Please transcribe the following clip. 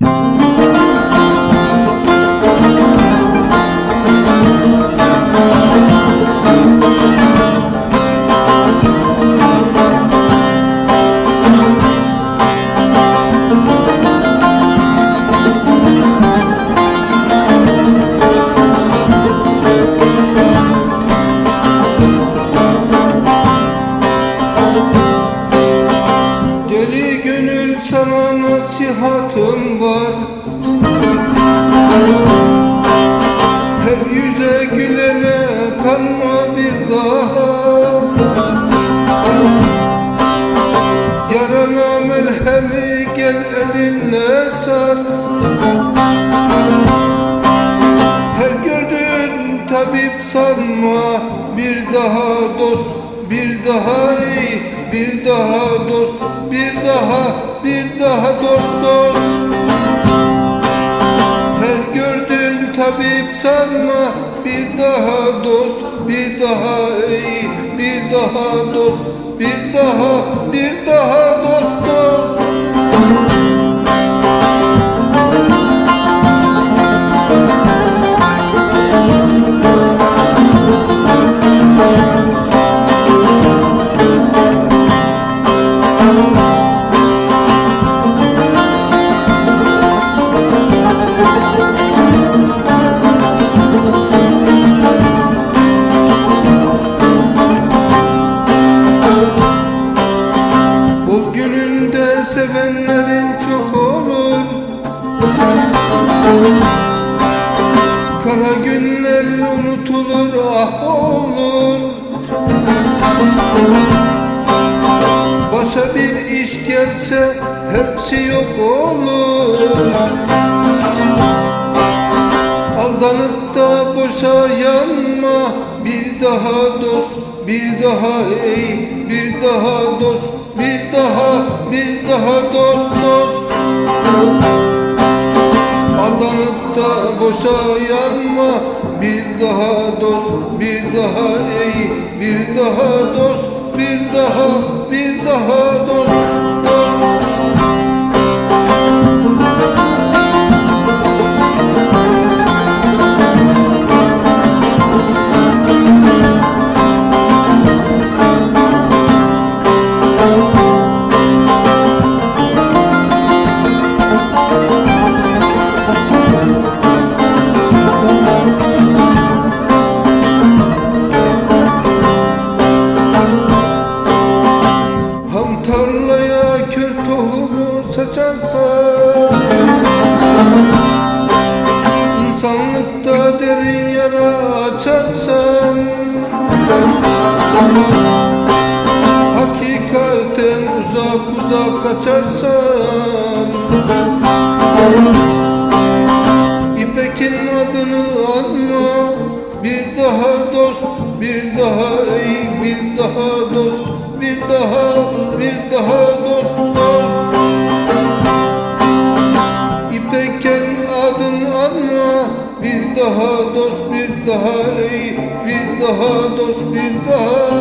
Música gönül sana nasihatım var. Her yüze gülene kanma bir daha. Yarana melhemi gel elinle sar. Her gördüğün tabip sanma. Bir daha dost, bir daha iyi Bir daha dost, daha, bir daha dost dost. Her gördüğün tabip sanma Bir daha dost, bir daha iyi Bir daha dost, bir daha, bir daha Kara günler unutulur ah olur. Başa bir iş gelse hepsi yok olur. Aldanıp da boşa yanma Bir daha dost, bir daha ey Bir daha dost, bir daha, bir daha dost dost Da boşa yanma. Bir daha dost, bir daha ey. Bir daha dost, bir daha, bir daha dost İnsanlıkta derin yara açarsan Hakikaten uzak uzak kaçarsan İpek'in adını anma Bir daha dost, bir daha ey Bir daha dost, bir daha, bir daha daha dost, bir daha ey Bir daha dost, bir daha,